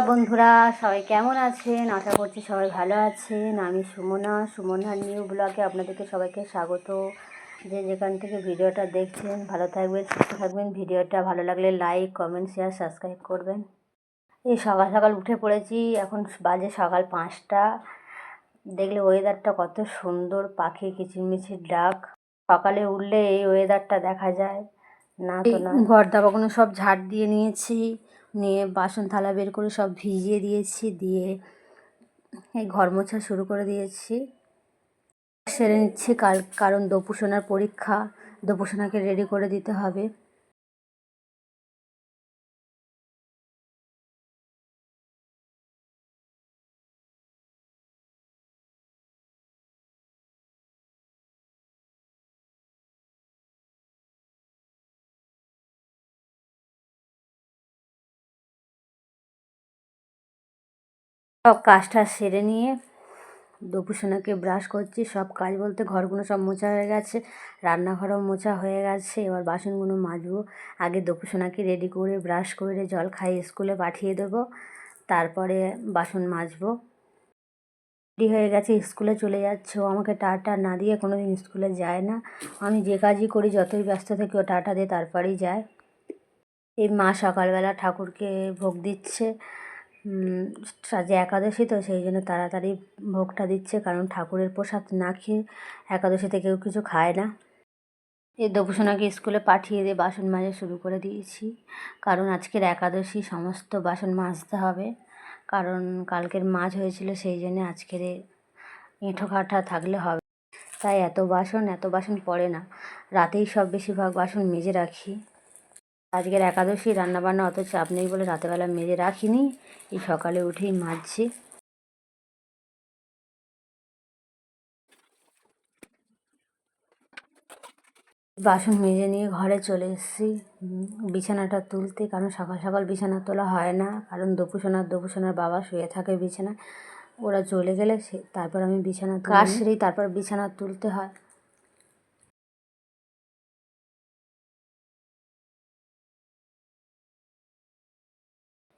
বন্ধুরা, সবাই কেমন আছেন? আশা করছি সবাই ভালো আছেন। আমি সুমনা সুমনার নিউ ব্লগে আপনাদেরকে সবাইকে স্বাগত। যে যেখান থেকে ভিডিওটা দেখছেন, ভালো থাকবেন, সুস্থ থাকবেন। ভিডিওটা ভালো লাগলে লাইক, কমেন্ট শেয়ার সাবস্ক্রাইব করবেন। এই সকাল সকাল উঠে পড়েছি, এখন বাজে সকাল পাঁচটা। দেখলে ওয়েদারটা কত সুন্দর, পাখি কিচিরমিচির ডাক। সকালে উঠলে এই ওয়েদারটা দেখা যায়। না তো না। ঘর দাবাগুলো সব ঝাড় দিয়ে নিয়েছি। নিয়ে বাসন থালা বের করে সব ভিজিয়ে দিয়েছি, দিয়ে এই ঘর মোছা শুরু করে দিয়েছি। সেরে নিচ্ছি কারণ দপুসোনার পরীক্ষা দপুসোনাকে রেডি করে দিতে হবে। সব কাজটা সেরে নিয়ে দপুসোনাকে ব্রাশ করছি। সব কাজ বলতে ঘরগুলো সব মোছা হয়ে গেছে, রান্নাঘরও মোছা হয়ে গেছে। এবার বাসনগুলো মাজবো। আগে দপুসোনাকে রেডি করে ব্রাশ করে জল খাইয়ে স্কুলে পাঠিয়ে দেবো। তারপরে বাসন মাজবো। রেডি হয়ে গেছে স্কুলে চলে যাচ্ছে। ও আমাকে টাটা না দিয়ে কোনো দিন স্কুলে যায় না। আমি যে কাজই করি, যতই ব্যস্ত থাকি, ও টাটা দিয়ে তারপরেই যায়। এই মা সকালবেলা ঠাকুরকে ভোগ দিচ্ছে। সাজে একাদশী তো সেই জন্য তাড়াতাড়ি ভোগটা দিচ্ছে, কারণ ঠাকুরের প্রসাদ না খেয়ে একাদশীতে কেউ কিছু খায় না। এই দপুসোনাকে স্কুলে পাঠিয়ে দিয়ে বাসন মাজা শুরু করে দিয়েছি। কারণ আজকের একাদশী সমস্ত বাসন মাজতে হবে। কারণ কালকের মাছ হয়েছিল, সেই জন্য আজকের এঁঠো কাঠা থাকলে হবে। তাই এত বাসন এত বাসন পড়ে না। রাতেই সব বেশিরভাগ বাসন মেজে রাখি। আজকের একাদশী, রান্নাবান্না অত চাপ নেই বলে রাতেবেলা মেজে রাখিনি। এই সকালে উঠেই মাজছি। বাসন মেজে নিয়ে ঘরে চলে এসেছি। বিছানাটা তুলতে, কারণ সকাল সকাল বিছানা তোলা হয় না। কারণ দপুসোনার দপুসোনার বাবা শুয়ে থাকে বিছানায়। ওরা চলে গেলে সে, তারপর আমি বিছানা সেরেই তারপর বিছানা তুলতে হয়।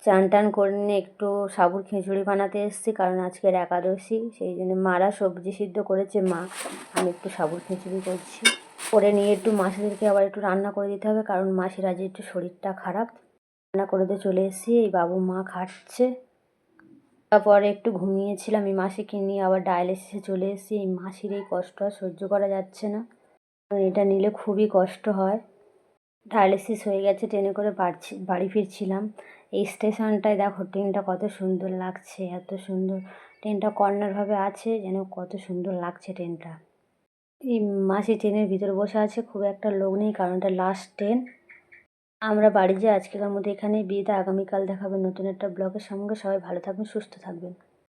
চান টান করে নিয়ে একটু সাবুর খিচুড়ি বানাতে এসেছি, কারণ আজকের একাদশী, সেই জন্য মারা সবজি সিদ্ধ করেছে মা। আমি একটু সাবুর খিচুড়ি করছি। করে নিয়ে একটু মাসিদেরকে আবার একটু রান্না করে দিতে হবে, কারণ মাসির আজ একটু শরীরটা খারাপ। রান্না করে দিয়ে চলে এসেছি, এই বাবু মা খাচ্ছে। তারপরে একটু ঘুমিয়েছিলাম, এই মাসিকে নিয়ে আবার ডায়ালিসিসে চলে এসেছি। এই মাসির এই কষ্ট আর সহ্য করা যাচ্ছে না। এটা নিলে খুবই কষ্ট হয়। ডায়ালিসিস হয়ে গেছে, ট্রেনে করে বাড়ছি, বাড়ি ফিরছিলাম। এই স্টেশনটায় দেখো ট্রেনটা কত সুন্দর লাগছে, এত সুন্দর। ট্রেনটা কর্নারভাবে আছে যেন কত সুন্দর লাগছে ট্রেনটা। এই মাসি ট্রেনের ভিতরে বসে আছে, খুব একটা লোক নেই কারণ এটা লাস্ট ট্রেন। আমরা বাড়ি যে আজকের মধ্যে এখানে বিয়েতে আগামীকাল দেখাবেন নতুন একটা ব্লগের সঙ্গে। সবাই ভালো থাকবেন, সুস্থ থাকবেন।